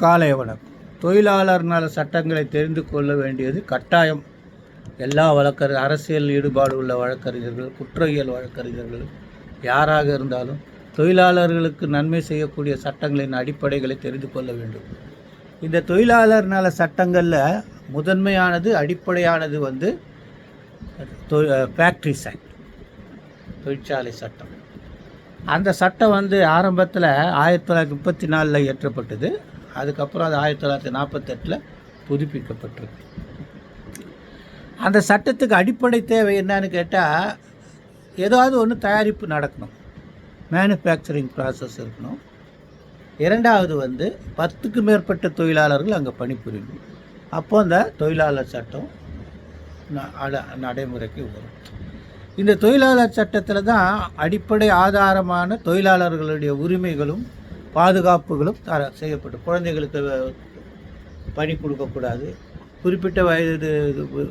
காலை வணக்கம். தொழிலாளர் நல சட்டங்களை தெரிந்து கொள்ள வேண்டியது கட்டாயம். எல்லா வழக்கறி அரசியல் ஈடுபாடு உள்ள வழக்கறிஞர்கள் குற்றவியல் வழக்கறிஞர்கள் யாராக இருந்தாலும் தொழிலாளர்களுக்கு நன்மை செய்யக்கூடிய சட்டங்களின் அடிப்படைகளை தெரிந்து கொள்ள வேண்டும். இந்த தொழிலாளர் நல சட்டங்களில் முதன்மையானது அடிப்படையானது வந்து ஃபேக்ட்ரிஸ் ஆக்ட் தொழிற்சாலை சட்டம். அந்த சட்டம் வந்து ஆரம்பத்தில் ஆயிரத்தி தொள்ளாயிரத்தி முப்பத்தி நாலில் இயற்றப்பட்டது. அதுக்கப்புறம் அது ஆயிரத்தி தொள்ளாயிரத்தி நாற்பத்தெட்டில் புதுப்பிக்கப்பட்டிருக்கு. அந்த சட்டத்துக்கு அடிப்படை தேவை என்னன்னு கேட்டால் ஏதாவது ஒன்று தயாரிப்பு நடக்கணும். மேனுஃபேக்சரிங் ப்ராசஸ் இருக்கணும். இரண்டாவது வந்து பத்துக்கு மேற்பட்ட தொழிலாளர்கள் அங்கே பணிபுரியணும் அப்போ அந்த தொழிலாளர் சட்டம் அட- நடைமுறைக்கு வரும். இந்த தொழிலாளர் சட்டத்தில் தான் அடிப்படை ஆதாரமான தொழிலாளர்களுடைய உரிமைகளும் பாதுகாப்புகளும் தர செய்யப்பட்டு குழந்தைகளுக்கு பணி கொடுக்கக்கூடாது. குறிப்பிட்ட வயது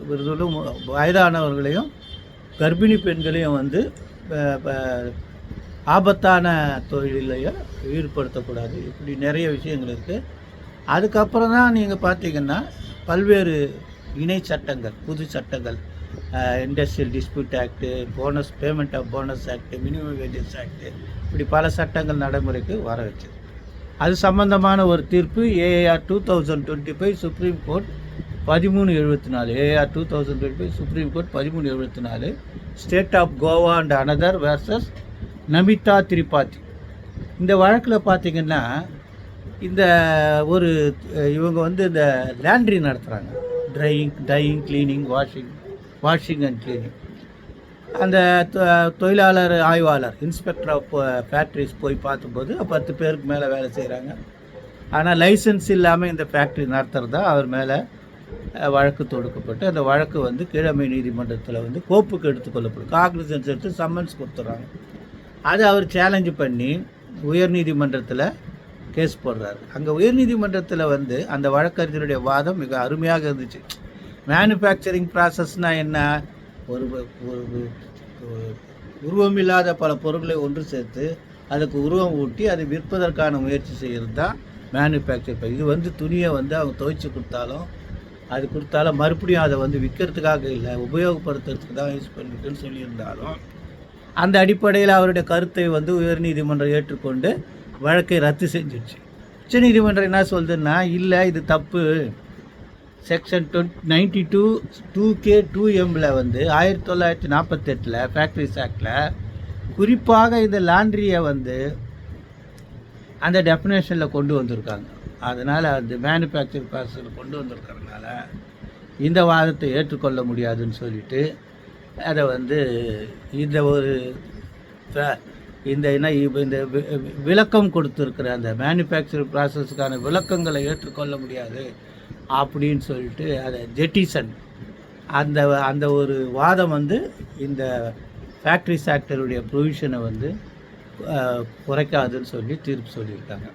விருதுகளும் வயதானவர்களையும் கர்ப்பிணி பெண்களையும் வந்து ஆபத்தான தொழிலையும் ஈடுபடுத்தக்கூடாது. இப்படி நிறைய விஷயங்கள் இருக்குது அதுக்கப்புறம் தான் நீங்கள் பார்த்தீங்கன்னா பல்வேறு இணை சட்டங்கள் புது சட்டங்கள். Industrial dispute act bonus payment of bonus act minimum wages act இப்படி பல சட்டங்கள் நடைமுறைக்கு வர வச்சது. அது சம்பந்தமான ஒரு தீர்ப்பு AR two thousand twenty five supreme court பதிமூணு எழுபத்தி நாலு AR two thousand twenty five supreme court பதிமூணு எழுபத்தி நாலு state of Goa and another versus Namita Tripathi இந்த வழக்கில் பார்த்தீங்கன்னா இந்த ஒரு இவங்க வந்து இந்த லேண்ட்ரி நடத்துகிறாங்க drying dyeing cleaning washing washing and cleaning அந்த தொ- தொழிலாளர் ஆய்வாளர் இன்ஸ்பெக்டர் ஆஃப் ஃபேக்ட்ரிஸ் போய் பார்த்தபோது பத்து பேருக்கு மேலே வேலை செய்கிறாங்க ஆனால் லைசன்ஸ் இல்லாமல் இந்த ஃபேக்ட்ரி நடத்துகிறதா அவர் மேலே வழக்கு தொடுக்கப்பட்டு அந்த வழக்கு வந்து கீழமை நீதிமன்றத்தில் வந்து கோப்புக்கு எடுத்துக்கொள்ளப்படும் காக்னிசன்ஸ் எடுத்து சம்மன்ஸ் கொடுத்துட்றாங்க அதை அவர் சேலஞ்சு பண்ணி உயர்நீதிமன்றத்தில் கேஸ் போடுறாரு. அங்கே உயர்நீதிமன்றத்தில் வந்து அந்த வழக்கறிஞருடைய வாதம் மிக அருமையாக இருந்துச்சு. மேனுஃபேக்சரிங் ப்ராசஸ்னால் என்ன? ஒரு ஒரு உருவமில்லாத பல பொருட்களை ஒன்று சேர்த்து அதுக்கு உருவம் ஊட்டி அதை விற்பதற்கான முயற்சி செய்கிறது தான் மேனுஃபேக்சர் இது வந்து துணியை வந்து அவங்க துவைச்சி கொடுத்தாலும் அது கொடுத்தாலும் மறுபடியும் அதை வந்து விற்கிறதுக்காக இல்லை உபயோகப்படுத்துறதுக்கு தான் யூஸ் பண்ணிட்டுன்னு சொல்லியிருந்தாலும் அந்த அடிப்படையில் அவருடைய கருத்தை வந்து உயர்நீதிமன்றம் ஏற்றுக்கொண்டு வழக்கை ரத்து செஞ்சிடுச்சு உச்சநீதிமன்றம் என்ன சொல்லுதுன்னா இல்லை இது தப்பு. Section twenty ninety two two K two எம்மில் வந்து ஆயிரத்தி தொள்ளாயிரத்தி நாற்பத்தெட்டில் ஃபேக்ட்ரிஸ் ஆக்டில் குறிப்பாக இந்த லாண்ட்ரியை வந்து அந்த டெஃபினேஷனில் கொண்டு வந்திருக்காங்க. அதனால் அது மேனுஃபேக்சர் ப்ராசஸில் கொண்டு வந்திருக்கறதுனால இந்த வாதத்தை ஏற்றுக்கொள்ள முடியாதுன்னு சொல்லிட்டு அதை வந்து இந்த ஒரு இந்த என்ன இந்த வி- விளக்கம் கொடுத்துருக்குற அந்த மேனுஃபேக்சர் ப்ராசஸ்க்கான விளக்கங்களை ஏற்றுக்கொள்ள முடியாது. அப்படின்னு சொல்லிட்டு அதை ஜெட்டிசன் அந்த அந்த ஒரு வாதம் வந்து இந்த ஃபேக்ட்ரிஸ் ஆக்டருடைய ப்ரொவிஷனை வந்து குறைக்காதுன்னு சொல்லி தீர்ப்பு சொல்லியிருக்காங்க.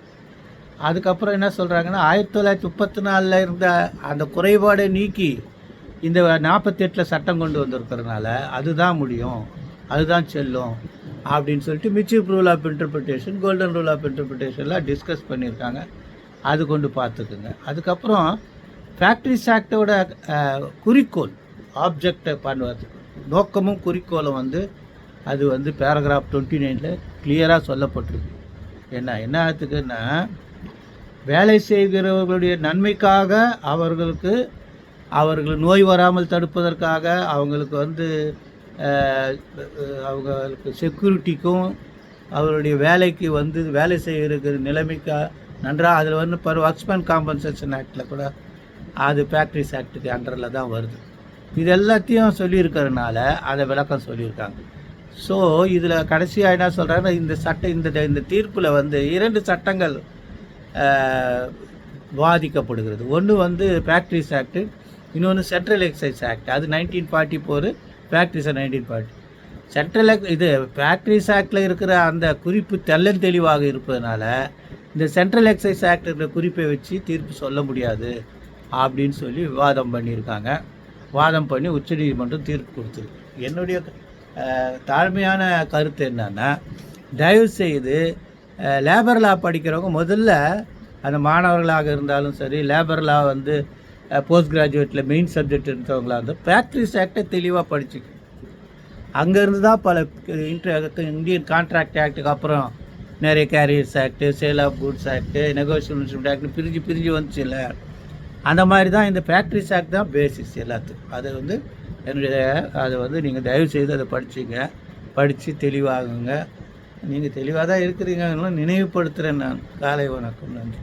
அதுக்கப்புறம் என்ன சொல்கிறாங்கன்னா ஆயிரத்தி தொள்ளாயிரத்தி முப்பத்தி நாலில் இருந்த அந்த குறைபாடை நீக்கி இந்த நாற்பத்தெட்டில் சட்டம் கொண்டு வந்திருக்கிறதுனால அதுதான் முடியும் அதுதான் செல்லும் அப்படின்னு சொல்லிட்டு mischief rule of interpretation golden rule of இன்டர்பிரிட்டேஷன்லாம் discuss பண்ணியிருக்காங்க. அது கொண்டு பார்த்துக்குங்க. அதுக்கப்புறம் ஃபேக்ட்ரிஸ் ஆக்டோட குறிக்கோள் ஆப்ஜெக்டை பண்ணுவது. நோக்கமும் குறிக்கோளும் வந்து அது வந்து பேராகிராஃப் டுவெண்ட்டி நைனில் கிளியராக சொல்லப்பட்டிருக்கு. என்ன என்ன ஆகுதுக்குன்னா வேலை செய்கிறவர்களுடைய நன்மைக்காக அவர்களுக்கு அவர்கள் நோய் வராமல் தடுப்பதற்காக அவங்களுக்கு வந்து அவங்களுக்கு செக்யூரிட்டிக்கும் அவருடைய வேலைக்கு வந்து வேலை செய்கிற நிலைமைக்கா நன்றாக அதில் வந்து பர் ஒர்க்ஸ்மேன் காம்பன்சேஷன் ஆக்டில் கூட அது ஃபேக்ட்ரிஸ் ஆக்டுக்கு அண்டரில் தான் வருது. இது எல்லாத்தையும் சொல்லியிருக்கிறதுனால அதை விளக்கம் சொல்லியிருக்காங்க. ஸோ இதில் கடைசியாக என்ன சொல்கிறாங்கன்னா இந்த சட்ட இந்த இந்த தீர்ப்பில் வந்து இரண்டு சட்டங்கள் பாதிக்கப்படுகிறது. ஒன்று வந்து ஃபேக்ட்ரிஸ் ஆக்டு இன்னொன்று சென்ட்ரல் எக்ஸைஸ் ஆக்ட் அது nineteen forty four factories nineteen forty central இது ஃபேக்ட்ரிஸ் ஆக்டில் இருக்கிற அந்த குறிப்பு தெள்ளன் தெளிவாக இருப்பதனால இந்த சென்ட்ரல் எக்ஸைஸ் ஆக்ட் குறிப்பை வச்சு தீர்ப்பு சொல்ல முடியாது. அப்படின்னு சொல்லி விவாதம் பண்ணியிருக்காங்க. வாதம் பண்ணி உச்சநீதிமன்றம் தீர்ப்பு கொடுத்துருக்கு. என்னுடைய தாழ்மையான கருத்து என்னன்னா தயவு செய்து லேபர் லா படிக்கிறவங்க முதல்ல அந்த மாணவர்களாக இருந்தாலும் சரி லேபர்லாக வந்து போஸ்ட் கிராஜுவேட்டில் மெயின் சப்ஜெக்ட் இருந்தவங்களாக இருந்தால் ஃபேக்ட்ரிஸ் ஆக்டை தெளிவாக படிச்சுக்கணும். அங்கேருந்து தான் பல இன்டர் இந்தியன் கான்ட்ராக்ட் ஆக்டுக்கு அப்புறம் நிறைய carriers act sale of goods act negotiation act பிரிஞ்சு பிரிஞ்சு வந்துச்சு இல்லை அந்த மாதிரி தான் இந்த ஃபேக்ட்ரிஸ் ஆக்ட் தான் பேசிக்ஸ் எல்லாத்துக்கும். அது வந்து என்னுடைய அதை வந்து நீங்கள் தயவு செய்து அதை படிச்சுங்க. படித்து தெளிவாகுங்க. நீங்கள் தெளிவாக தான் இருக்கிறீங்கன்னு நினைவுபடுத்துகிறேன் நான். காலை வணக்கம் நன்றி.